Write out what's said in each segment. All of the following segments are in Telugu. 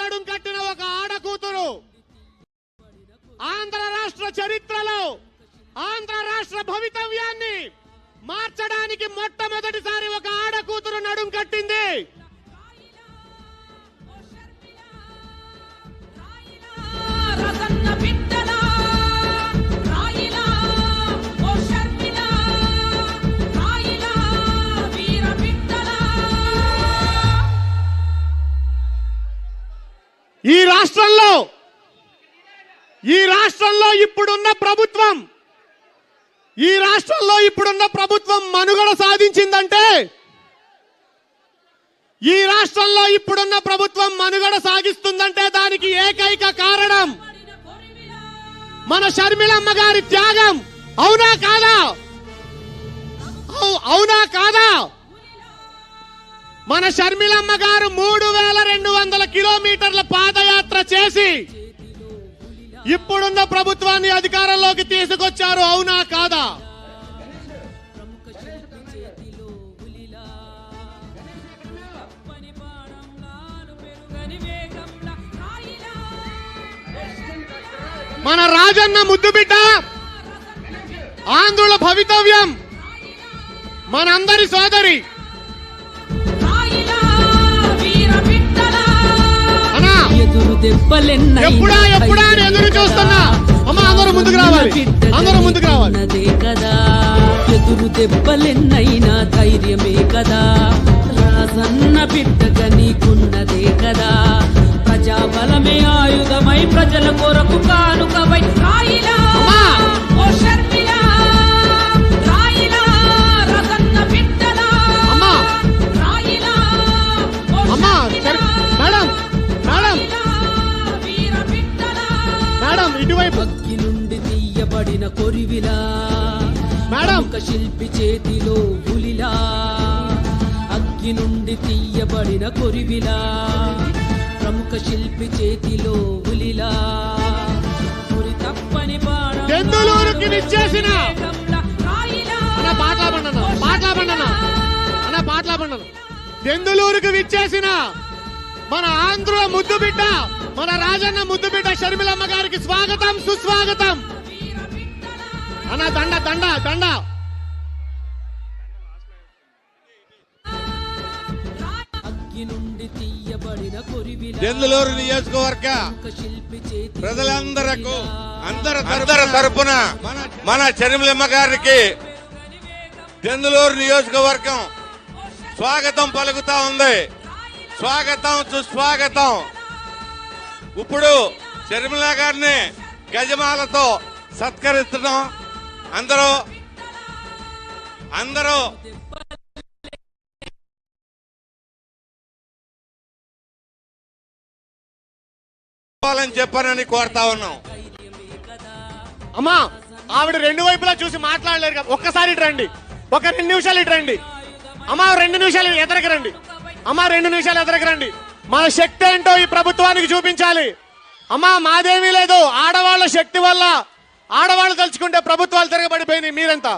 నడుం కట్టిన ఒక ఆడకూతురు. ఆంధ్ర రాష్ట్ర చరిత్రలో ఆంధ్ర రాష్ట్ర భవితవ్యాన్ని మార్చడానికి మొట్టమొదటిసారి ఒక ఆడకూతురు నడుం కట్టింది. ఈ రాష్ట్రంలో ఈ రాష్ట్రంలో ఇప్పుడున్న ప్రభుత్వం ఈ రాష్ట్రంలో ఇప్పుడున్న ప్రభుత్వం మనుగడ సాధించిందంటే ఈ రాష్ట్రంలో ఇప్పుడున్న ప్రభుత్వం మనుగడ సాగిస్తుందంటే దానికి ఏకైక కారణం మన షర్మిలమ్మ గారి త్యాగం. అవునా కాదా? అవు- అవునా కాదా? మన షర్మిలమ్మ గారు మూడు వేల రెండు వందల కిలోమీటర్ల పాదయాత్ర చేసి ఇప్పుడున్న ప్రభుత్వాన్ని అధికారంలోకి తీసుకొచ్చారు అవునా కాదా? మన రాజన్న ముద్దు బిడ్డ ఆంధ్రుల భవితవ్యం. మనందరి సోదరి. ఎప్పుడా ఎప్పుడా ఎదురు చూస్తున్నా. అమ్మ అందరూ ముందుకు రావాలి. అందరూ ముందుకు రావాలి. కదా. ఎదురు దెబ్బలెన్నైనా ధైర్యమే కదా. రాజన్న బిడ్డగా నీకున్నదే కదా. ప్రజాబలమే ఆయుధమై ప్రజల కొరకు కానుకవై మేడం! ఒక శిల్పి చేతిలో పులిలా అగ్గి నుండి తీయబడిన కొరివిలా ప్రముఖ శిల్పి చేతిలో పులిలా. పురి తప్పని దెందులూరుకి నిచ్చేసిన అన్న పాటలాబండన్న దెందులూరుకు విచ్చేసిన మన ఆంధ్ర ముద్దు బిడ్డ మన రాజన్న ముద్దు బిడ్డ షర్మిలమ్మ గారికి స్వాగతం సుస్వాగతం. అన్న దండ దండ దండ. అగ్గి నుండి తీయబడిన కొరివిలా దెందులూరు నియోజకవర్గ ప్రజలందరకు అందరి తరపున మన చెరుమలమ్మ గారికి దెందులూరు నియోజకవర్గం స్వాగతం పలుకుతా ఉంది. స్వాగతం సుస్వాగతం. ఇప్పుడు చెరుమల గారిని గజమాలతో సత్కరిస్తున్నాం. అందరూ అందరూ. అని చెప్పానని కోరుతా ఉన్నాం. అమ్మా ఆవిడ రెండు వైపులా చూసి మాట్లాడలేరు కదా ఒక్కసారి ఇటు రండి. ఒక రెండు నిమిషాలు ఇటు రండి. అమ్మా రెండు నిమిషాలు ఎదరికి రండి. అమ్మా రెండు నిమిషాలు ఎదరికి రండి. మన శక్తి ఏంటో ఈ ప్రభుత్వానికి చూపించాలి. అమ్మా మాదేమీ లేదు. ఆడవాళ్ళ శక్తి వల్ల ఆడవాళ్ళు తలుచుకుంటే ప్రభుత్వాలు తిరగబడిపోయినాయి మీరంతా.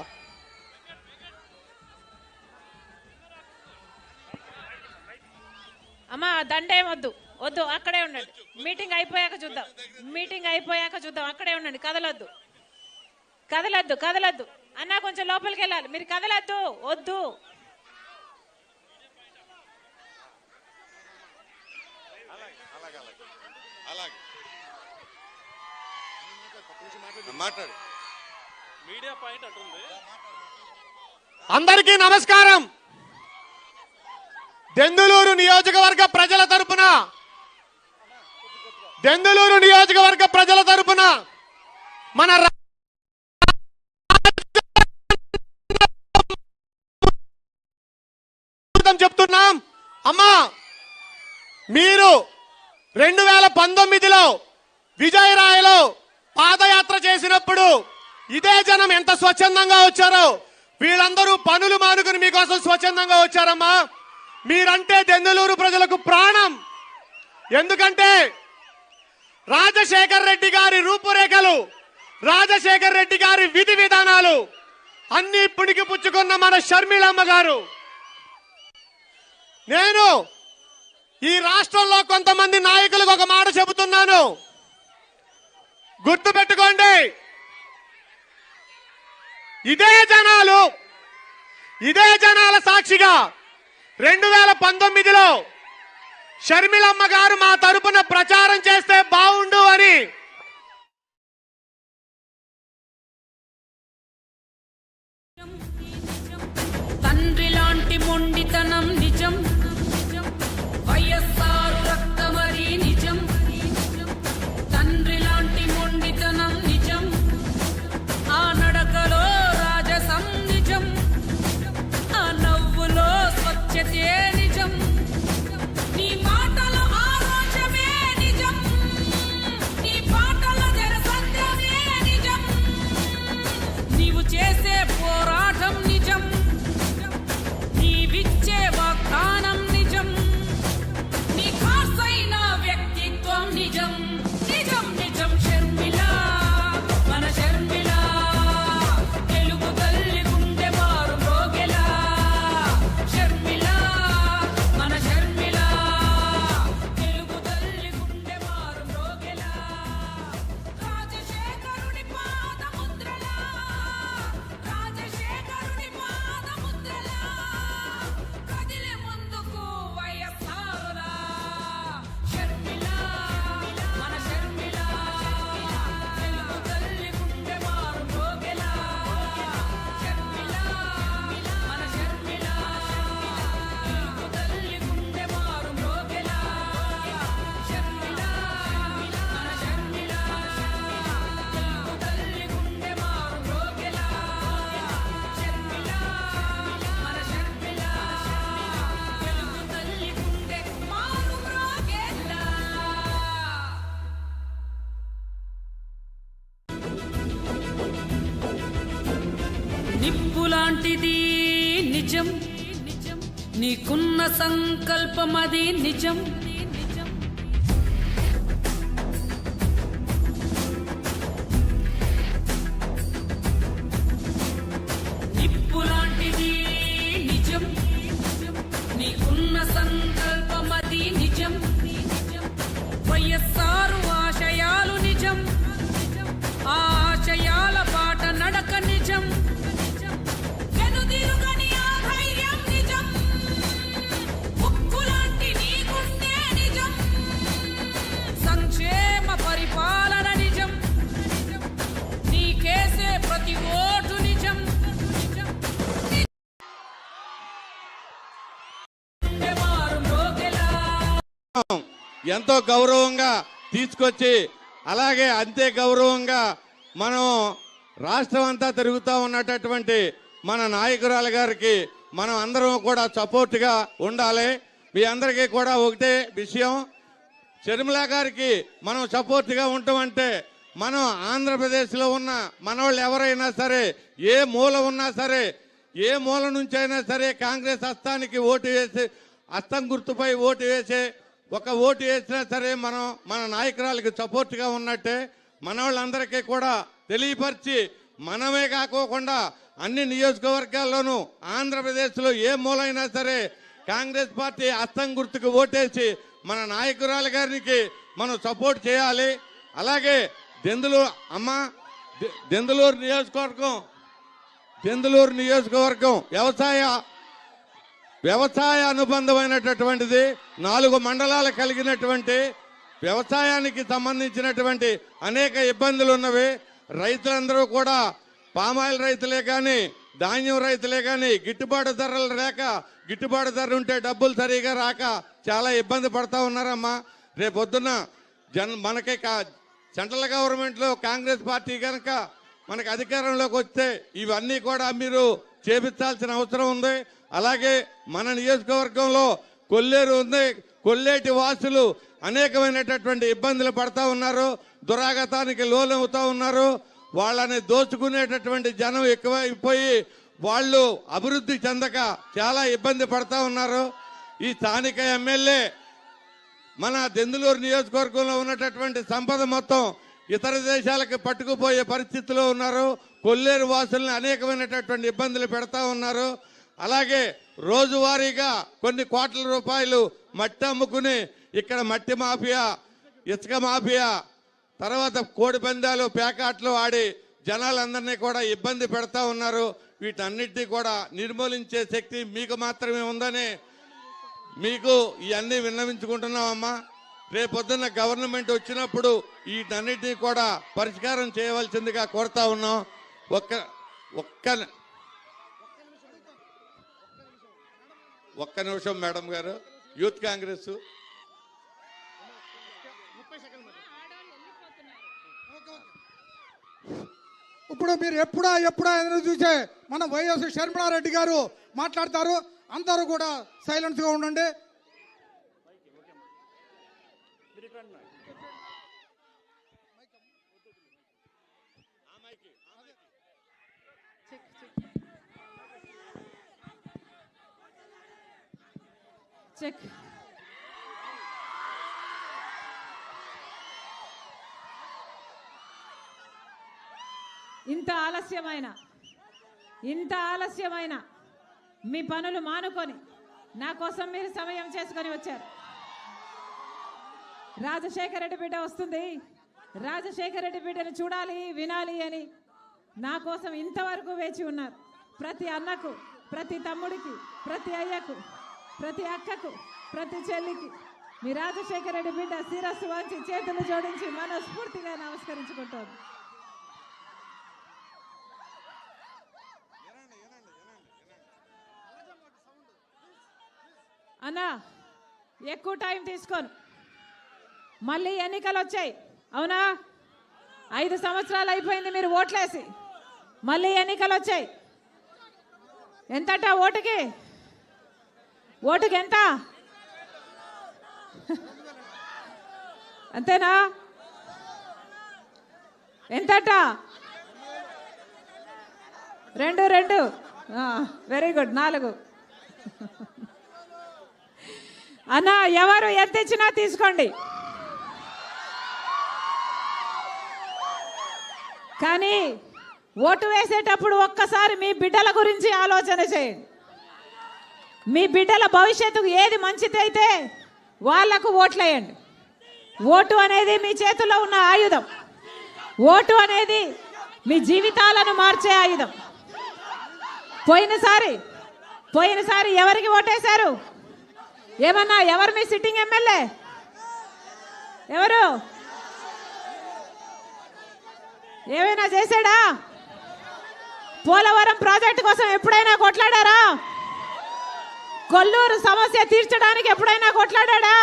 అమ్మా దండేం వద్దు. వద్దు అక్కడే ఉండండి. మీటింగ్ అయిపోయాక చూద్దాం. మీటింగ్ అయిపోయాక చూద్దాం. అక్కడే ఉండండి. కదలొద్దు. కదలొద్దు కదలొద్దు. అన్న కొంచెం లోపలికి వెళ్ళాలి. మీరు కదలొద్దు. వద్దు. మాట్లాడు. అందరికీ నమస్కారం. దెందులూరు నియోజకవర్గ ప్రజల తరపున. దెందులూరు నియోజకవర్గ ప్రజల తరపున మన చెప్తున్నాం. అమ్మా మీరు రెండు వేల పంతొమ్మిదిలో విజయరాయలో పాదయాత్ర చేసినప్పుడు ఇదే జనం ఎంత స్వచ్ఛందంగా వచ్చారో? వీళ్ళందరూ పనులు మానుకుని మీకోసం స్వచ్ఛందంగా వచ్చారమ్మా. మీరంటే దెందులూరు ప్రజలకు ప్రాణం. ఎందుకంటే రాజశేఖర్ రెడ్డి గారి రూపురేఖలు రాజశేఖర్ రెడ్డి గారి విధి విధానాలు అన్ని పుణికి పుచ్చుకున్న మన షర్మిలమ్మ గారు. నేను ఈ రాష్ట్రంలో కొంతమంది నాయకులకు మాట గుర్తు పెట్టుకోండి ఇదే జనాలు ఇదే జనాల సాక్షిగా రెండు వేల పంతొమ్మిదిలో షర్మిలమ్మ గారు మా తరపున ప్రచారం చేస్తే బాగుండు అని సంకల్పమది నిజం. ఎంతో గౌరవంగా తీసుకొచ్చి అలాగే అంతే గౌరవంగా మనం రాష్ట్రం అంతా తిరుగుతూ ఉన్నటటువంటి మన నాయకురాలు గారికి మనం అందరం కూడా సపోర్ట్గా ఉండాలి. మీ అందరికీ కూడా ఒకటే విషయం. షర్మిల గారికి మనం సపోర్ట్గా ఉంటామంటే మనం ఆంధ్రప్రదేశ్లో ఉన్న మనవాళ్ళు ఎవరైనా సరే ఏ మూల ఉన్నా సరే ఏ మూల నుంచి అయినా సరే కాంగ్రెస్ హస్తానికి ఓటు వేసి హస్తం గుర్తుపై ఓటు వేసే ఒక ఓటు వేసినా సరే మనం మన నాయకురాలకి సపోర్ట్గా ఉన్నట్టే మన వాళ్ళందరికీ కూడా తెలియపరిచి మనమే కాకోకుండా అన్ని నియోజకవర్గాల్లోనూ ఆంధ్రప్రదేశ్లో ఏ మూలైనా సరే కాంగ్రెస్ పార్టీ అస్తం గుర్తుకు ఓటేసి మన నాయకురాలు గారికి మనం సపోర్ట్ చేయాలి. అలాగే దెందులూరు అమ్మ దెందులూరు నియోజకవర్గం దెందులూరు నియోజకవర్గం వ్యవసాయ వ్యవసాయ అనుబంధమైనటువంటిది నాలుగు మండలాలు కలిగినటువంటి వ్యవసాయానికి సంబంధించినటువంటి అనేక ఇబ్బందులు ఉన్నవి రైతులందరూ కూడా పామాయిల్ రైతులే కానీ ధాన్యం రైతులే కానీ గిట్టుబాటు ధరలు లేక గిట్టుబాటు ధర ఉంటే డబ్బులు సరిగా రాక చాలా ఇబ్బంది పడతా ఉన్నారమ్మా. రేపొద్దున జన్ మనకి కా- సెంట్రల్ గవర్నమెంట్లో కాంగ్రెస్ పార్టీ కనుక మనకు అధికారంలోకి వస్తే ఇవన్నీ కూడా మీరు చేపించాల్సిన అవసరం ఉంది. అలాగే మన నియోజకవర్గంలో కొల్లేరు ఉంది కొల్లేటి వాసులు అనేకమైనటువంటి ఇబ్బందులు పడతా ఉన్నారు దురాగతానికి లోనవుతా ఉన్నారు. వాళ్ళని దోచుకునేటటువంటి జనం ఎక్కువైపోయి వాళ్ళు అభివృద్ధి చెందక చాలా ఇబ్బంది పడతా ఉన్నారు. ఈ స్థానిక ఎమ్మెల్యే మన దెందులూరు నియోజకవర్గంలో ఉన్నటటువంటి సంపద మొత్తం ఇతర దేశాలకు పట్టుకుపోయే పరిస్థితిలో ఉన్నారు. కొల్లేరు వాసుల్ని అనేకమైనటువంటి ఇబ్బందులు పెడతా ఉన్నారు. అలాగే రోజువారీగా కొన్ని కోట్ల రూపాయలు మట్టి అమ్ముకుని ఇక్కడ మట్టి మాఫియా ఇసుక మాఫియా తర్వాత కోడి పందాలు పేకాట్లు ఆడి జనాలందరినీ కూడా ఇబ్బంది పెడతా ఉన్నారు. వీటన్నిటినీ కూడా నిర్మూలించే శక్తి మీకు మాత్రమే ఉందని మీకు ఇవన్నీ విన్నవించుకుంటున్నామమ్మా. రేపొద్దున్న గవర్నమెంట్ వచ్చినప్పుడు వీటన్నిటినీ కూడా పరిష్కారం చేయవలసిందిగా కోరుతా ఉన్నాం. ఒక్క ఒక్క ఒక్క నిమిషం మేడం గారు. Youth Congress. ఇప్పుడు మీరు ఎప్పుడా ఎప్పుడా ఎదురు చూసే మన వైఎస్ షర్మిలారెడ్డి గారు మాట్లాడతారు. అందరూ కూడా సైలెన్స్గా ఉండండి. చెక్. చెక్ ఇంత ఆలస్యమైన ఇంత ఆలస్యమైన మీ పనులు మానుకొని నా కోసం మీరు సమయం చేసుకొని వచ్చారు. రాజశేఖర రెడ్డి బిడ్డ వస్తుంది. రాజశేఖర రెడ్డి బిడ్డను చూడాలి వినాలి అని నా కోసం ఇంతవరకు వేచి ఉన్నారు. ప్రతి అన్నకు ప్రతి తమ్ముడికి ప్రతి అయ్యకు ప్రతి అక్కకు ప్రతి చెల్లికి మీ రాజశేఖర రెడ్డి బిడ్డ శిరస్సు వంచి చేతులు జోడించి మనస్ఫూర్తిగా నమస్కరించుకుంటోంది అన్నా ఎక్కువ టైం తీసుకోను. మళ్ళీ ఎన్నికలు వచ్చాయి. అవునా? ఐదు సంవత్సరాలు అయిపోయింది మీరు ఓట్లేసి. మళ్ళీ ఎన్నికలు వచ్చాయి. ఎంతటా ఓటుకి? ఓటుకి ఎంత అంతేనా? ఎంతట? రెండు రెండు. వెరీ గుడ్ నాలుగు. అన్న ఎవరు ఎంత ఇచ్చినా తీసుకోండి. కానీ ఓటు వేసేటప్పుడు ఒక్కసారి మీ బిడ్డల గురించి ఆలోచన చేయండి. మీ బిడ్డల భవిష్యత్తుకు ఏది మంచిది అయితే వాళ్ళకు ఓట్లేయండి. ఓటు అనేది మీ చేతిలో ఉన్న ఆయుధం. ఓటు అనేది మీ జీవితాలను మార్చే ఆయుధం. పోయినసారి పోయినసారి ఎవరికి ఓటేశారు? ఏమన్నా ఎవరు మీ సిట్టింగ్ ఎమ్మెల్యే? ఎవరు? ఏమైనా చేశాడా? పోలవరం ప్రాజెక్టు కోసం ఎప్పుడైనా కొట్లాడారా? కొల్లూరు సమస్య తీర్చడానికి ఎప్పుడైనా కొట్లాడా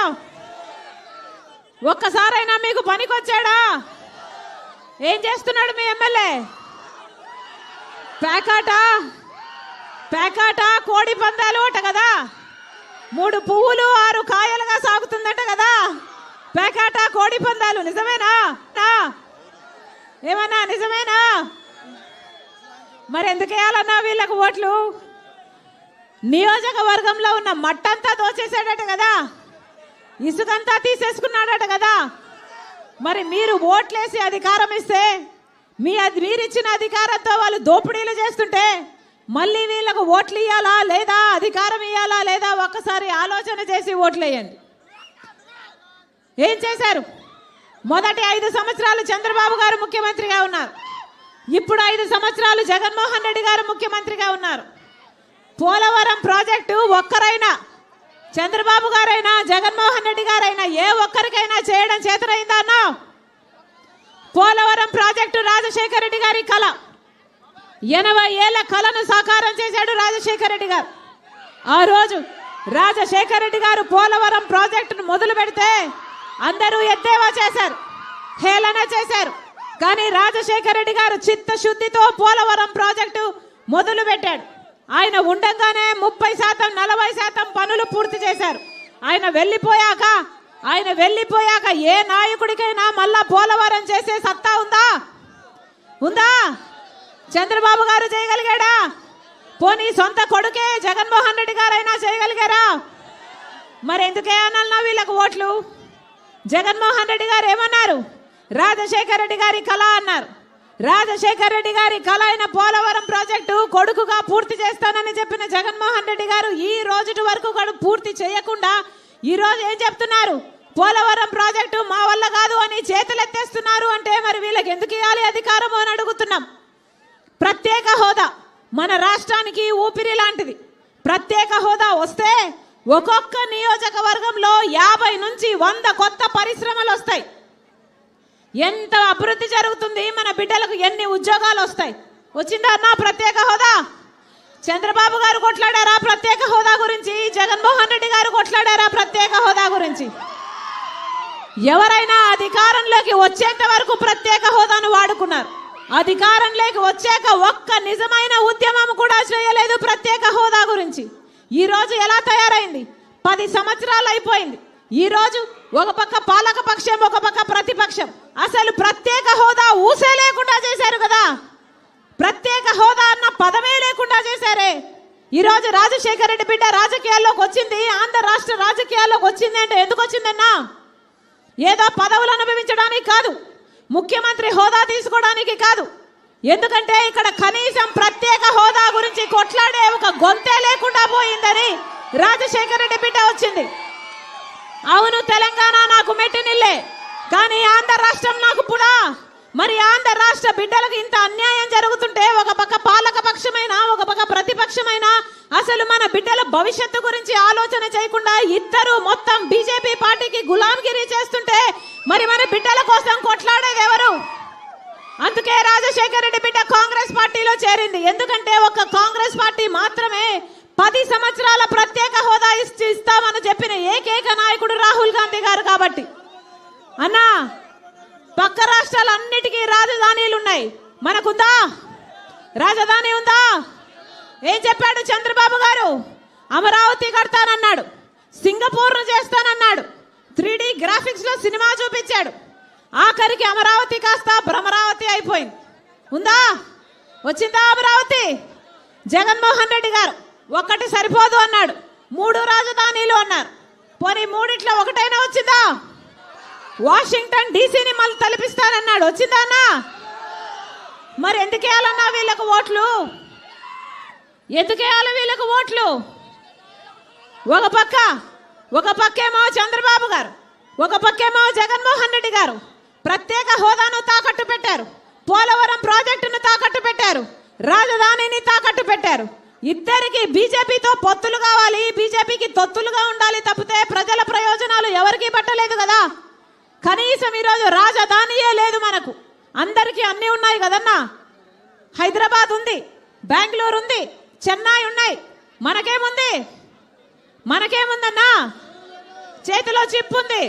ఒక్కసారైనా మీకు పనికొచ్చాడా? ఏం చేస్తున్నాడు మీ ఎమ్మెల్యే? పేకాట పేకాట కోడి పందాలు అట కదా? మూడు పువ్వులు ఆరు కాయలుగా సాగుతుందట కదా? పేకాట కోడి పందాలు నిజమేనా? ఏమన్నా నిజమేనా? మరి ఎందుకు వేయాలన్నా వీళ్ళకు ఓట్లు? నియోజకవర్గంలో ఉన్న మట్టంతా దోచేసాడట కదా. ఇసుకంతా తీసేసుకున్నాడట కదా. మరి మీరు ఓట్లేసి అధికారం ఇస్తే మీ అది మీరిచ్చిన అధికారంతో వాళ్ళు దోపిడీలు చేస్తుంటే మళ్ళీ వీళ్ళకు ఓట్లు ఇవ్వాలా లేదా అధికారం ఇవ్వాలా లేదా ఒక్కసారి ఆలోచన చేసి ఓట్లు వేయండి ఏం చేశారు? మొదటి ఐదు సంవత్సరాలు చంద్రబాబు గారు ముఖ్యమంత్రిగా ఉన్నారు. ఇప్పుడు ఐదు సంవత్సరాలు జగన్మోహన్ రెడ్డి గారు ముఖ్యమంత్రిగా ఉన్నారు. పోలవరం ప్రాజెక్టు ఒక్కరైనా చంద్రబాబు గారైనా జగన్మోహన్ రెడ్డి గారైనా ఏ ఒక్కరికైనా చేయడం చేతనైందా అన్నా? పోలవరం ప్రాజెక్టు రాజశేఖర రెడ్డి గారి కళ. ఎనభై ఏళ్ళ కళను సాకారం చేశాడు రాజశేఖర రెడ్డి గారు. ఆ రోజు రాజశేఖర రెడ్డి గారు పోలవరం ప్రాజెక్టును మొదలు పెడితే అందరూ ఎద్దేవా చేశారు హేళన చేశారు. కానీ రాజశేఖర రెడ్డి గారు చిత్తశుద్ధితో పోలవరం ప్రాజెక్టు మొదలు పెట్టాడు ఆయన ఉండగానే ముప్పై శాతం నలభై శాతం పనులు పూర్తి చేశారు. ఆయన వెళ్ళిపోయాక ఆయన వెళ్ళిపోయాక ఏ నాయకుడికైనా మళ్ళా పోలవరం చేసే సత్తా ఉందా? ఉందా? చంద్రబాబు గారు చేయగలిగాడా? పోనీ సొంత కొడుకే జగన్మోహన్ రెడ్డి గారైనా చేయగలిగారా? మరి ఎందుకే అనాలన్నా వీళ్ళకు ఓట్లు? జగన్మోహన్ రెడ్డి గారు ఏమన్నారు? రాజశేఖర రెడ్డి గారి కళ అన్నారు. రాజశేఖర రెడ్డి గారి కలైన పోలవరం ప్రాజెక్టు కొడుకుగా పూర్తి చేస్తానని చెప్పిన జగన్మోహన్ రెడ్డి గారు ఈ రోజుటి వరకు కూడా పూర్తి చేయకుండా ఈ రోజు ఏం చెప్తున్నారు? పోలవరం ప్రాజెక్టు మా వల్ల కాదు అని చేతులెత్తేస్తున్నారు అంటే మరి వీళ్ళకి ఎందుకు ఇవ్వాలి అధికారము అని అడుగుతున్నాం. ప్రత్యేక హోదా మన రాష్ట్రానికి ఊపిరి లాంటిది. ప్రత్యేక హోదా వస్తే ఒక్కొక్క నియోజకవర్గంలో యాభై నుంచి వంద కొత్త పరిశ్రమలు వస్తాయి. ఎంత అభివృద్ధి జరుగుతుంది? మన బిడ్డలకు ఎన్ని ఉద్యోగాలు వస్తాయి? వచ్చిందా అన్న ప్రత్యేక హోదా? చంద్రబాబు గారు కొట్లాడారా ప్రత్యేక హోదా గురించి? జగన్మోహన్ రెడ్డి గారు కొట్లాడారా ప్రత్యేక హోదా గురించి? ఎవరైనా అధికారంలోకి వచ్చేంత వరకు ప్రత్యేక హోదాను వాడుకున్నారు. అధికారంలోకి వచ్చాక ఒక్క నిజమైన ఉద్యమం కూడా చేయలేదు ప్రత్యేక హోదా గురించి. ఈరోజు ఎలా తయారైంది? పది సంవత్సరాలు అయిపోయింది. ఈరోజు ఒక పక్క పాలక పక్షం ఒక పక్క ప్రతిపక్షం. అసలు ప్రత్యేక హోదా ఊసే లేకుండా చేశారు కదా. ప్రత్యేక హోదా అన్న పదమే లేకుండా చేశారే. ఈరోజు రాజశేఖర రెడ్డి బిడ్డ రాజకీయాల్లోకి వచ్చింది ఆంధ్ర రాష్ట్ర రాజకీయాల్లోకి వచ్చింది అంటే ఎందుకు వచ్చిందన్నా? ఏదో పదవులు అనుభవించడానికి కాదు ముఖ్యమంత్రి హోదా తీసుకోవడానికి కాదు. ఎందుకంటే ఇక్కడ కనీసం ప్రత్యేక హోదా గురించి కొట్లాడే ఒక గొంతే లేకుండా పోయిందని రాజశేఖర రెడ్డి బిడ్డ వచ్చింది. అవును తెలంగాణ నాకు మెట్టినిల్లే. కానీ ఆంధ్ర రాష్ట్రం నాకు పుడా. మరి ఆంధ్ర రాష్ట్ర బిడ్డలకు ఇంత అన్యాయం జరుగుతుంటే ఒక పక్క పాలక పక్షమైన ఒక పక్క ప్రతిపక్షమైన అసలు మన బిడ్డల భవిష్యత్తు గురించి ఆలోచన చేయకుండా ఇద్దరు మొత్తం బీజేపీ పార్టీకి గులాంగిరి చేస్తుంటే మరి మన బిడ్డల కోసం కొట్లాడేది ఎవరు? అందుకే రాజశేఖర రెడ్డి బిడ్డ కాంగ్రెస్ పార్టీలో చేరింది. ఎందుకంటే ఒక కాంగ్రెస్ పార్టీ మాత్రమే పది సంవత్సరాల ప్రత్యేక హోదా ఇస్తామని చెప్పిన ఏకైక నాయకుడు రాహుల్ గాంధీ గారు కాబట్టి. అన్నా పక్క రాష్ట్రాలన్నిటికీ రాజధానీలు ఉన్నాయి. మనకుందా? రాజధాని ఉందా? ఏం చెప్పాడు చంద్రబాబు గారు? అమరావతి కడతానన్నాడు. సింగపూర్ను చేస్తానన్నాడు. త్రీ డి గ్రాఫిక్స్లో సినిమా చూపించాడు. ఆఖరికి అమరావతి కాస్త భ్రమరావతి అయిపోయింది. ఉందా? వచ్చిందా అమరావతి? జగన్మోహన్ రెడ్డి గారు. ఒకటి సరిపోదు అన్నాడు. మూడు రాజధానిలు అన్నారు. పోనీ మూడిట్లో ఒకటైనా వచ్చిందా? వాషింగ్టన్ డీసీని మళ్ళీ తలపిస్తానన్నాడు. వచ్చిందా అన్నా? మరి ఎందుకు వేయాలన్నా వీళ్ళకు ఓట్లు? ఎందుకు వేయాలి వీళ్ళకు ఓట్లు? ఒక పక్క ఒక పక్కేమో చంద్రబాబు గారు ఒక పక్కేమో జగన్మోహన్ రెడ్డి గారు ప్రత్యేక హోదాను తాకట్టు పెట్టారు. పోలవరం ప్రాజెక్టును తాకట్టు పెట్టారు. రాజధానిని తాకట్టు పెట్టారు. ఇద్దరికి బీజేపీతో పొత్తులు కావాలి. బీజేపీకి తొత్తులుగా ఉండాలి తప్పితే ప్రజల ప్రయోజనాలు ఎవరికీ పట్టలేదు కదా? కనీసం ఈరోజు రాజధానియే లేదు మనకు. అందరికీ అన్నీ ఉన్నాయి కదన్నా? హైదరాబాద్ ఉంది బెంగళూరు ఉంది చెన్నై ఉన్నాయి. మనకేముంది? మనకేముందన్నా? చేతిలో చిప్ ఉంది.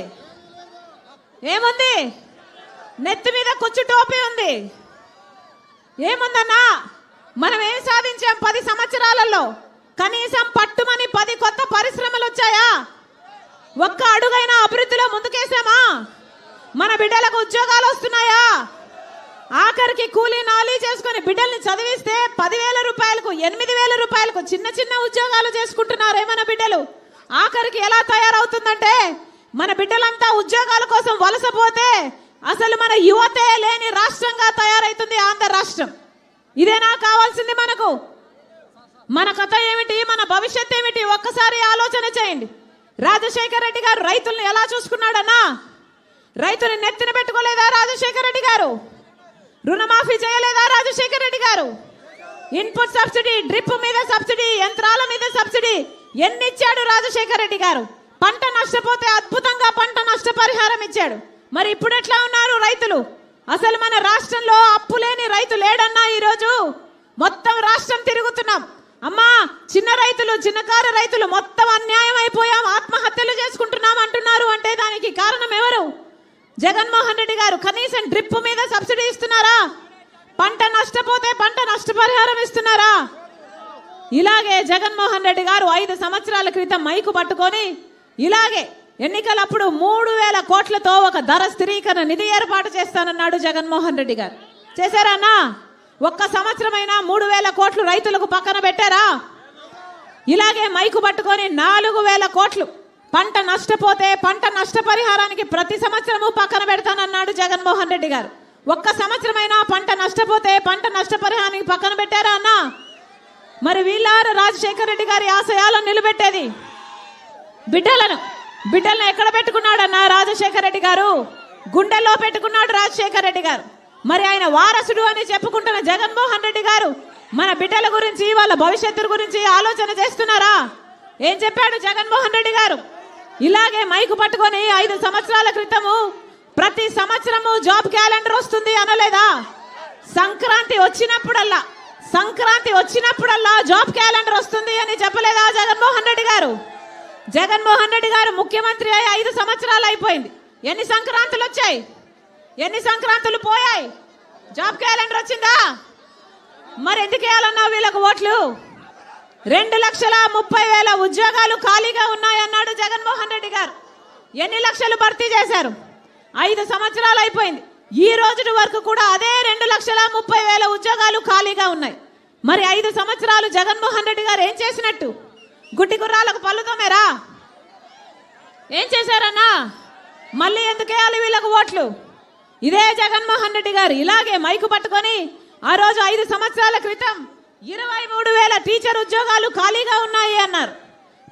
ఏముంది? నెత్తి మీద కుచ్చు టోపీ ఉంది. ఏముందన్నా? మనం ఏం సాధించాం పది సంవత్సరాలలో? కనీసం పట్టుమని పది కొత్త పరిశ్రమలు వచ్చాయా? ఒక్క అడుగైనా అభివృద్ధిలో ముందుకేసామా? మన బిడ్డలకు ఉద్యోగాలు వస్తున్నాయా? ఆఖరికి కూలీ నాలీ చేసుకుని బిడ్డల్ని చదివిస్తే పదివేల రూపాయలకు ఎనిమిది వేల రూపాయలకు చిన్న చిన్న ఉద్యోగాలు చేసుకుంటున్నారే మన బిడ్డలు. ఆఖరికి ఎలా తయారవుతుందంటే మన బిడ్డలంతా ఉద్యోగాల కోసం వలసపోతే అసలు మన యువతే లేని రాష్ట్రంగా తయారైతుంది ఆంధ్ర రాష్ట్రం. ఇదేనా కావాల్సింది మనకు? మన కథ ఏమిటి? మన భవిష్యత్ ఏమిటి? ఒక్కసారి ఆలోచన చేయండి. రాజశేఖర రెడ్డి గారు రైతుల్ని ఎలా చూసుకున్నాడన్నా? రైతుని నెత్తిన పెట్టుకోలేదా రాజశేఖర రెడ్డి గారు? రుణమాఫీ చేయలేదా రాజశేఖర రెడ్డి గారు? ఇన్పుట్ సబ్సిడీ డ్రిప్ మీద సబ్సిడీ యంత్రాల మీద సబ్సిడీ ఎన్ని ఇచ్చాడు రాజశేఖర రెడ్డి గారు? పంట నష్టపోతే అద్భుతంగా పంట నష్టపరిహారం ఇచ్చాడు. మరి ఇప్పుడు ఎట్లా ఉన్నారు రైతులు? అసలు మన రాష్ట్రంలో అప్పు లేని రైతు లేడన్నా ఈరోజు? మొత్తం రాష్ట్రం తిరుగుతున్నాం. అమ్మా చిన్న రైతులు చిన్నకారు రైతులు మొత్తం అన్యాయం అయిపోయాం ఆత్మహత్యలు చేసుకుంటున్నాం అంటున్నారు అంటే దానికి కారణం ఎవరు? జగన్మోహన్ రెడ్డి గారు కనీసం డ్రిప్ మీద సబ్సిడీ ఇస్తున్నారా? పంట నష్టపోతే పంట నష్టపరిహారం ఇస్తున్నారా? ఇలాగే జగన్మోహన్ రెడ్డి గారు ఐదు సంవత్సరాల క్రితం మైకు పట్టుకొని ఇలాగే ఎన్నికలప్పుడు మూడు వేల కోట్లతో ఒక ధర స్థిరీకరణ నిధి ఏర్పాటు చేస్తానన్నాడు జగన్మోహన్ రెడ్డి గారు. చేశారన్నా ఒక్క సంవత్సరమైనా మూడు వేల కోట్లు రైతులకు పక్కన పెట్టారా? ఇలాగే మైకు పట్టుకొని నాలుగు వేల కోట్లు పంట నష్టపోతే పంట నష్టపరిహారానికి ప్రతి సంవత్సరము పక్కన పెడతానన్నాడు జగన్మోహన్ రెడ్డి గారు. ఒక్క సంవత్సరమైనా పంట నష్టపోతే పంట నష్టపరిహారానికి పక్కన పెట్టారా అన్నా? మరి వీళ్ళారు రాజశేఖర రెడ్డి గారి ఆశయాలను నిలబెట్టేది బిడ్డలను. బిడ్డలను ఎక్కడ పెట్టుకున్నాడన్నా రాజశేఖర రెడ్డి గారు? గుండెల్లో పెట్టుకున్నాడు రాజశేఖర్ రెడ్డి గారు. మరి ఆయన వారసుడు అని చెప్పుకుంటున్న జగన్మోహన్ రెడ్డి గారు మన బిడ్డల గురించి వాళ్ళ భవిష్యత్తు గురించి ఆలోచన చేస్తున్నారా? ఏం చెప్పాడు జగన్మోహన్ రెడ్డి గారు? ఇలాగే మైకు పట్టుకొని ఐదు సంవత్సరాల క్రితము ప్రతి సంవత్సరము జాబ్ క్యాలెండర్ వస్తుంది అనలేదా? సంక్రాంతి వచ్చినప్పుడల్లా సంక్రాంతి వచ్చినప్పుడల్లా జాబ్ క్యాలెండర్ వస్తుంది అని చెప్పలేదా జగన్మోహన్ రెడ్డి గారు? జగన్మోహన్ రెడ్డి గారు ముఖ్యమంత్రి అయి ఐదు సంవత్సరాలు అయిపోయింది. ఎన్ని సంక్రాంతులు వచ్చాయి? ఎన్ని సంక్రాంతులు పోయాయి? జాబ్ క్యాలెండర్ వచ్చిందా? మరి ఎందుకు వేయాలన్నావు వీళ్ళకు ఓట్లు? రెండు లక్షల ముప్పై వేల ఉద్యోగాలు ఖాళీగా ఉన్నాయన్నాడు జగన్మోహన్ రెడ్డి గారు. ఎన్ని లక్షలు భర్తీ చేశారు? ఐదు సంవత్సరాలు అయిపోయింది. ఈ రోజు వరకు కూడా అదే రెండు లక్షల ముప్పై వేల ఉద్యోగాలు ఖాళీగా ఉన్నాయి. మరి ఐదు సంవత్సరాలు జగన్మోహన్ రెడ్డి గారు ఏం చేసినట్టు? గుడ్డి గుర్రాలకు పళ్ళుతోమేరా ఏం చేశారన్నా? మళ్ళీ ఎందుకు వేయాలి వీళ్ళకు ఓట్లు? ఇదే జగన్మోహన్ రెడ్డి గారు ఇలాగే మైకు పట్టుకొని ఆ రోజు ఐదు సంవత్సరాల క్రితం ఇరవై మూడు వేల టీచర్ ఉద్యోగాలు ఖాళీగా ఉన్నాయి అన్నారు.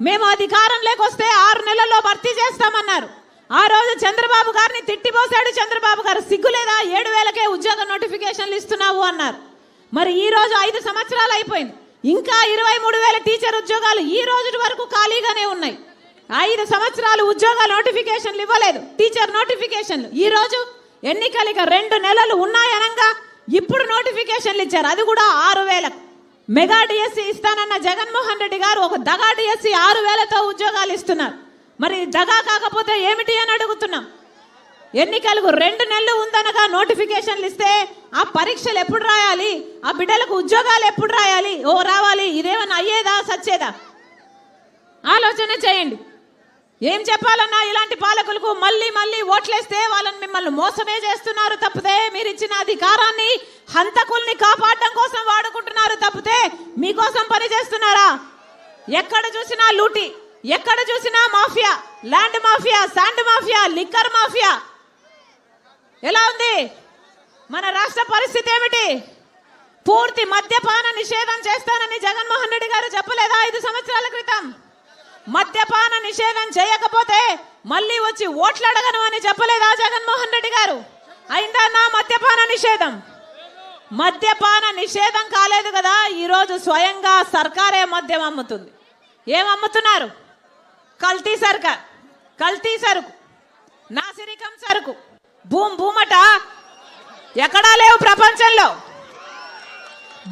మేము అధికారం లేకొస్తే ఆరు నెలల్లో భర్తీ చేస్తామన్నారు. ఆ రోజు చంద్రబాబు గారిని తిట్టిపోసాడు చంద్రబాబు గారు. సిగ్గులేదా ఏడు వేలకే ఉద్యోగ నోటిఫికేషన్లు ఇస్తున్నావు అన్నారు. మరి ఈ రోజు ఐదు సంవత్సరాలు అయిపోయింది. ఇంకా ఇరవై మూడు వేల టీచర్ ఉద్యోగాలు ఈ రోజు వరకు ఖాళీగానే ఉన్నాయి. ఐదు సంవత్సరాలు ఉద్యోగాల నోటిఫికేషన్లు ఇవ్వలేదు. టీచర్ నోటిఫికేషన్లు. ఈ రోజు ఎన్నికలకి రెండు నెలలు ఉన్నాయనంగా ఇప్పుడు నోటిఫికేషన్లు ఇచ్చారు. అది కూడా ఆరు వేలకు మెగా డిఎస్సి ఇస్తానన్న జగన్మోహన్ రెడ్డి గారు ఒక దగా డిఎస్సి ఆరు వేలతో ఉద్యోగాలు ఇస్తున్నారు. మరి దగా కాకపోతే ఏమిటి అని అడుగుతున్నాం. ఎన్నికలకు రెండు నెలలు ఉందనగా నోటిఫికేషన్లు ఇస్తే ఆ పరీక్షలు ఎప్పుడు రాయాలి? ఆ బిడ్డలకు ఉద్యోగాలు ఎప్పుడు రాయాలి? ఓ రావాలి. ఇదేమన్నా అయ్యేదా సచ్చేదా? ఆలోచన చేయండి. ఏం చెప్పాలన్నా ఇలాంటి పాలకులకు మళ్ళీ మళ్ళీ ఓట్లేస్తే వాళ్ళని మిమ్మల్ని మోసమే చేస్తున్నారు తప్పితే మీరు ఇచ్చిన అధికారాన్ని హంతకుల్ని కాపాడడం కోసం వాడుకుంటున్నారు తప్పితే మీకోసం పని చేస్తున్నారా? ఎక్కడ చూసినా లూటీ ఎక్కడ చూసినా mafia land mafia sand mafia liquor mafia. ఎలా ఉంది? మన రాష్ట్ర పరిస్థితి ఏమిటి? పూర్తి మద్యపాన నిషేధం చేస్తానని జగన్మోహన్ రెడ్డి గారు చెప్పలేదా ఐదు సంవత్సరాల క్రితం? మద్యపాన నిషేధం చేయకపోతే మళ్ళీ వచ్చి ఓట్లు అడగను అని చెప్పలేదా జగన్మోహన్ రెడ్డి గారు? అయిందా నా మద్యపాన నిషేధం? మద్యపాన నిషేధం కాలేదు కదా ఈరోజు స్వయంగా సర్కారే మద్యం అమ్ముతుంది. ఏం అమ్ముతున్నారు? కల్తీ సర్కార్ కల్తీ సరుకు. నాసిరికం సరుకు. భూమ్ భూమట. ఎక్కడా లేవు ప్రపంచంలో.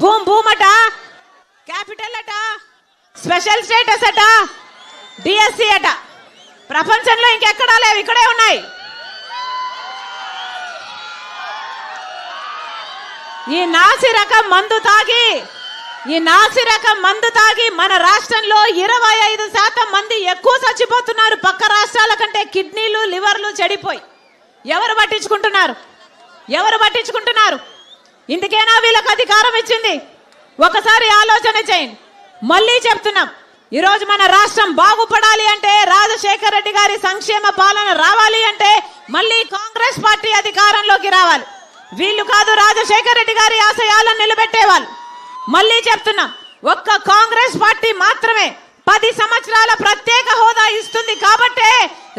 భూమ్ భూమట. క్యాపిటల్ అట. స్పెషల్ స్టేటస్ అట. డిఎస్సి అట. ప్రపంచంలో ఇంకెక్కడా లేవు ఇక్కడే ఉన్నాయి. ఈ నాసి రకం మందు తాగి ఈ నాసి రకం మందు తాగి మన రాష్ట్రంలో ఇరవై ఐదు శాతం మంది ఎక్కువ చచ్చిపోతున్నారు పక్క రాష్ట్రాల కంటే కిడ్నీలు లివర్లు చెడిపోయి. ఎవరు పట్టించుకుంటున్నారు? ఎవరు పట్టించుకుంటున్నారు? ఇందుకేనా వీళ్ళకి అధికారం ఇచ్చింది? ఒకసారి ఆలోచన చేయండి. మళ్ళీ చెప్తున్నాం. ఈరోజు మన రాష్ట్రం బాగుపడాలి అంటే రాజశేఖర రెడ్డి గారి సంక్షేమ పాలన రావాలి అంటే మళ్ళీ కాంగ్రెస్ పార్టీ అధికారంలోకి రావాలి. వీళ్ళు కాదు రాజశేఖర రెడ్డి గారి ఆశయాలను నిలబెట్టేవాళ్ళు. మళ్ళీ చెప్తున్నా. ఒక్క కాంగ్రెస్ పార్టీ మాత్రమే పది సంవత్సరాల ప్రత్యేక హోదా ఇస్తుంది కాబట్టే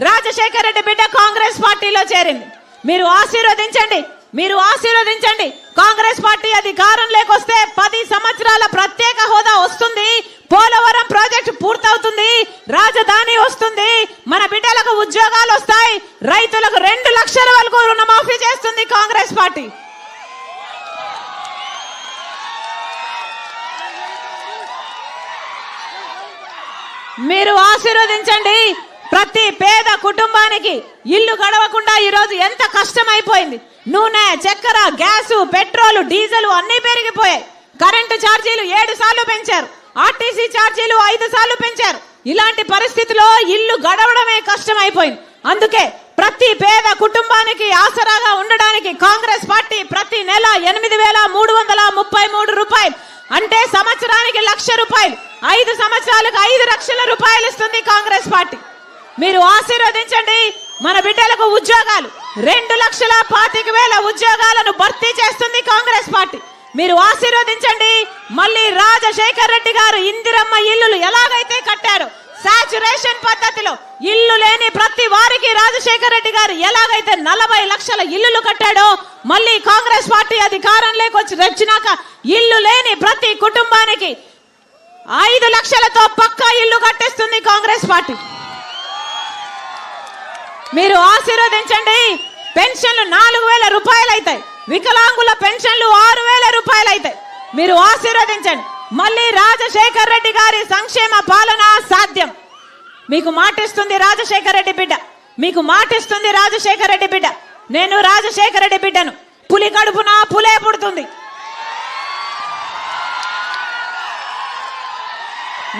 రాజశేఖర రెడ్డి బిడ్డ కాంగ్రెస్ పార్టీలో చేరింది. మీరు ఆశీర్వదించండి. మీరు ఆశీర్వదించండి. కాంగ్రెస్ పార్టీ అధికారం లేకొస్తే పది సంవత్సరాల ప్రత్యేక హోదా వస్తుంది. పోలవరం ప్రాజెక్టు పూర్తవుతుంది. రాజధాని వస్తుంది. మన బిడ్డలకు ఉద్యోగాలు వస్తాయి. రైతులకు రెండు లక్షల వరకు రుణమాఫీ చేస్తుంది కాంగ్రెస్ పార్టీ. మీరు ఆశీర్వదించండి. ప్రతి పేద కుటుంబానికి ఇల్లు గడవకుండా ఈరోజు ఎంత కష్టమైపోయింది. నూనె చక్కెర గ్యాసు పెట్రోల్ డీజిల్ అన్ని పెరిగిపోయాయి. కరెంటు ఛార్జీలు ఏడు సార్లు పెంచారు. ఆర్టీసీ ఛార్జీలు ఐదు సార్లు పెంచారు. ఇలాంటి పరిస్థితిలో ఇల్లు గడవడమే కష్టమైపోయింది. అందుకే ప్రతి పేద కుటుంబానికి ఆసరాగా ఉండడానికి కాంగ్రెస్ పార్టీ ప్రతి నెల ఎనిమిది వేల మూడు వందల ముప్పై మూడు రూపాయలు అంటే సంవత్సరానికి లక్ష రూపాయలు. ఐదు సంవత్సరాలకు ఐదు లక్షల రూపాయలు ఇస్తుంది కాంగ్రెస్ పార్టీ. మీరు ఆశీర్వదించండి. మన బిడ్డలకు ఉద్యోగాలు. రెండు లక్షల పాతిక వేల ఉద్యోగాలను భర్తీ చేస్తుంది కాంగ్రెస్ పార్టీ. మీరు ఆశీర్వదించండి. మళ్ళీ రాజశేఖర్ రెడ్డి గారు ఇందిరమ్మ ఇల్లులు ఎలాగైతే కట్టారో సాచురేషన్ పద్ధతిలో ఇల్లు లేని ప్రతి వారికి రాజశేఖర రెడ్డి గారు ఎలాగైతే నలభై లక్షల ఇల్లులు కట్టాడో మళ్ళీ కాంగ్రెస్ పార్టీ అధికారం లేకొచ్చి వచ్చినాక ఇల్లు లేని ప్రతి కుటుంబానికి ఐదు లక్షలతో పక్కా ఇల్లు కట్టిస్తుంది కాంగ్రెస్ పార్టీ. మీరు ఆశీర్వదించండి. పెన్షన్లు నాలుగు వేల రూపాయలు అవుతాయి వికలాంగుల పెన్షన్లు ఆరు వేల రూపాయలు అవుతాయి మీరు ఆశీర్వదించండి. మళ్ళీ రాజశేఖర్ రెడ్డి గారి సంక్షేమ పాలన సాధ్యం. మీకు మాటిస్తుంది రాజశేఖర్ రెడ్డి బిడ్డ. మీకు మాటిస్తుంది రాజశేఖర్ రెడ్డి బిడ్డ. నేను రాజశేఖర్ రెడ్డి బిడ్డను. పులి కడుపున పులే పుడుతుంది.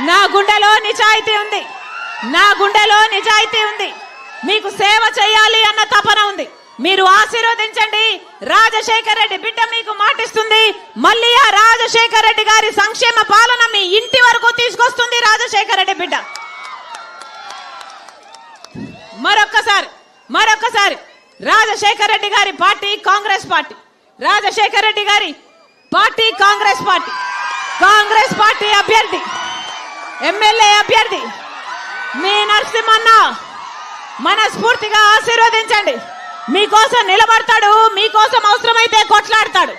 నా గుండెలో నిజాయితీ ఉంది. నా గుండెలో నిజాయితీ ఉంది. మీకు సేవ చేయాలి అన్న తపన ఉంది. మీరు ఆశీర్వదించండి. రాజశేఖర్ రెడ్డి బిడ్డ మీకు మాటిస్తుంది. మళ్ళీ ఆ రాజశేఖర్ రెడ్డి గారి సంక్షేమ పాలన మీ ఇంటి వరకు తీసుకొస్తుంది రాజశేఖర రెడ్డి బిడ్డ. మరొక్కసారి మరొక్కసారి రాజశేఖర్ రెడ్డి గారి party Congress party. Rajasekhar Reddy గారి party Congress party. Congress party అభ్యర్థి ఎమ్మెల్యే అభ్యర్థి మీ నరసింహన్న మనస్ఫూర్తిగా ఆశీర్వదించండి. మీకోసం నిలబడతాడు మీకోసం అవసరమైతే కొట్లాడతాడు.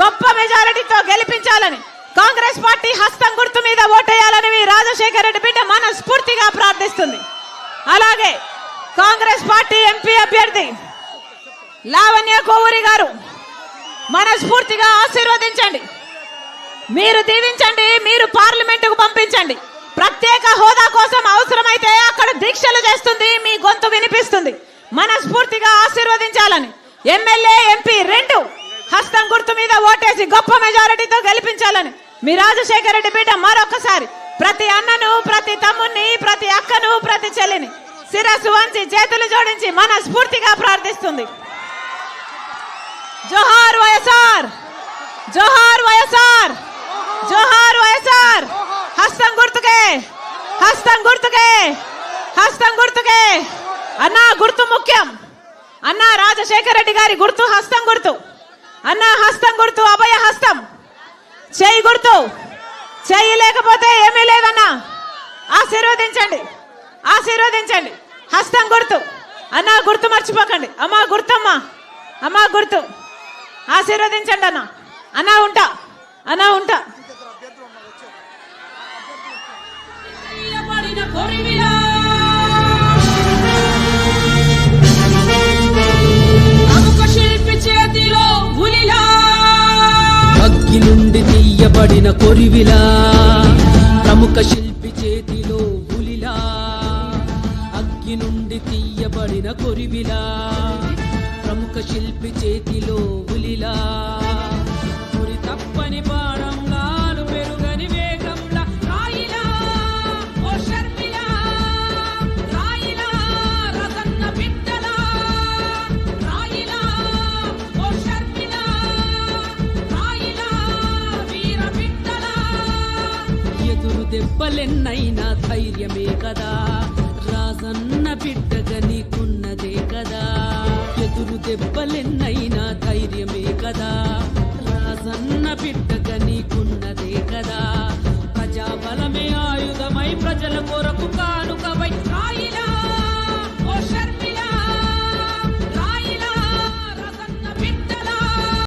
గొప్ప మెజారిటీతో గెలిపించాలని కాంగ్రెస్ పార్టీ హస్తం గుర్తు మీద ఓటేయాలని మీ రాజశేఖర రెడ్డి బిడ్డ మనస్ఫూర్తిగా ప్రార్థిస్తుంది. అలాగే కాంగ్రెస్ పార్టీ ఎంపీ అభ్యర్థి లావణ్య కోవూరి గారు మనస్ఫూర్తిగా ఆశీర్వదించండి. మీరు దీవించండి మీరు పార్లమెంటుకు పంపించండి. ప్రత్యేక హోదా కోసం అవసరమైతే అక్కడ దీక్షలు చేస్తుంది మీ గొంతు వినిపిస్తుంది. మనస్ఫూర్తిగా ఆశీర్వదించాలని. ఎమ్మెల్యే ఎంపీ రెండు హస్తం గుర్తు మీద ఓటేసి గొప్ప మెజారిటీతో గెలిపించాలని. మీ రాజశేఖర రెడ్డి బిడ్డ మరొకసారి ప్రతి అన్నను ప్రతి తమ్ముని ప్రతి అక్కను ప్రతి చెల్లిని శిరస్సు వంచి చేతులు జోడించి మనస్ఫూర్తిగా ప్రార్థిస్తుంది. జోహార్ వైఎస్ఆర్! జోహార్ వైఎస్ఆర్! జోహార్ వైఎస్ఆర్! హస్తం గుర్తుకే! హస్తం గుర్తుకే! హస్తం గుర్తుకే! అన్నా గుర్తు ముఖ్యం. అన్నా రాజశేఖర రెడ్డి గారి గుర్తు హస్తం గుర్తు. అన్నా హస్తం గుర్తు అభయ హస్తం. చేయి గుర్తు. చేయి లేకపోతే ఏమీ లేదన్నా. ఆశీర్వదించండి. ఆశీర్వదించండి. హస్తం గుర్తు. అన్నా గుర్తు మర్చిపోకండి. అమ్మా గుర్తమ్మా. అమ్మా గుర్తు. ఆశీర్వదించండి అన్న. అన్నా ఉంటా. అన్నా ఉంటా. పడిన కొరివిలా ప్రముఖ శిల్పి చేతిలో పులిలా అగ్గి నుండి తీయబడిన కొరివిలా ప్రముఖ శిల్పి చేతిలో పులిలా. పురి తప్పని పాడం దెబ్బలెన్నైనా ధైర్యమే కదా. రాజన్న బిడ్డగా నీకున్నదే కదా. ఎదురు దెబ్బలెన్నైనా ధైర్యమే కదా. రాజన్న బిడ్డగా నీకున్నదే కదా. ప్రజాబలమే ఆయుధమై ప్రజల కొరకు కానుకవై